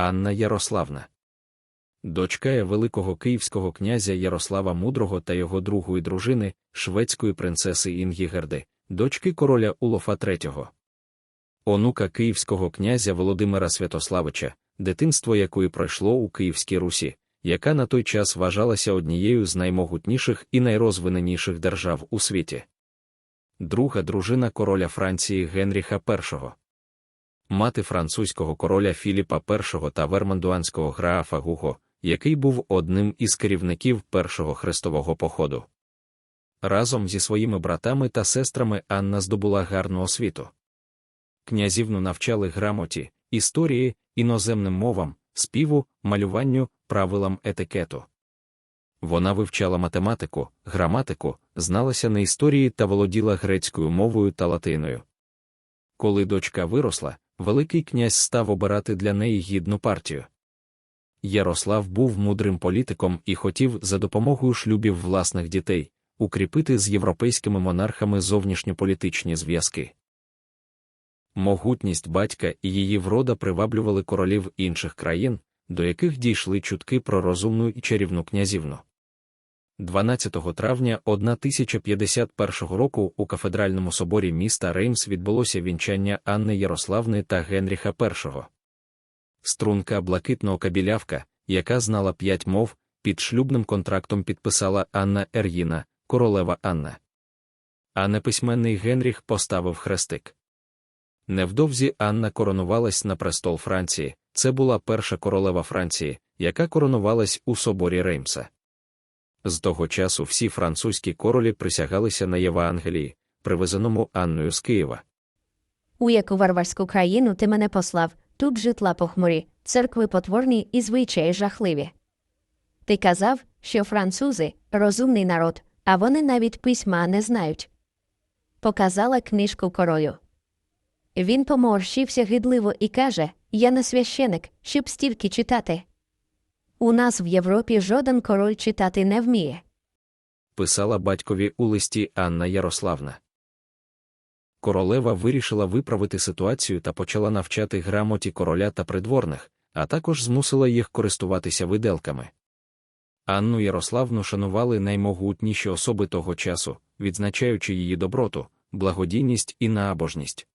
Анна Ярославна. Дочка великого київського князя Ярослава Мудрого та його другої дружини, шведської принцеси Інгігерди, дочки короля Улофа III. Онука київського князя Володимира Святославича, дитинство якої пройшло у Київській Русі, яка на той час вважалася однією з наймогутніших і найрозвиненіших держав у світі. Друга дружина короля Франції Генріха І. Мати французького короля Філіпа І та вермандуанського графа Гуго, який був одним із керівників першого хрестового походу. Разом зі своїми братами та сестрами Анна здобула гарну освіту. Князівну навчали грамоті, історії, іноземним мовам, співу, малюванню, правилам етикету. Вона вивчала математику, граматику, зналася на історії та володіла грецькою мовою та латиною. Коли дочка виросла, Великий князь став обирати для неї гідну партію. Ярослав був мудрим політиком і хотів за допомогою шлюбів власних дітей укріпити з європейськими монархами зовнішньополітичні зв'язки. Могутність батька і її врода приваблювали королів інших країн, до яких дійшли чутки про розумну і чарівну князівну. 12 травня 1051 року у кафедральному соборі міста Реймс відбулося вінчання Анни Ярославни та Генріха І. Струнка блакитного кабілявка, яка знала п'ять мов, під шлюбним контрактом підписала Анна Ер'їна, королева Анна. А неписьменний Генріх поставив хрестик. Невдовзі Анна коронувалась на престол Франції. Це була перша королева Франції, яка коронувалась у соборі Реймса. З того часу всі французькі королі присягалися на Євангелії, привезеному Анною з Києва. У яку варварську країну ти мене послав, тут житла похмурі, церкви потворні і звичаї жахливі. Ти казав, що французи розумний народ, а вони навіть письма не знають. Показала книжку королю. Він поморщився гидливо і каже Я не священик, щоб стільки читати. У нас в Європі жоден король читати не вміє. Писала батькові у листі Анна Ярославна. Королева вирішила виправити ситуацію та почала навчати грамоті короля та придворних, а також змусила їх користуватися виделками. Анну Ярославну шанували наймогутніші особи того часу, відзначаючи її доброту, благодійність і наабожність.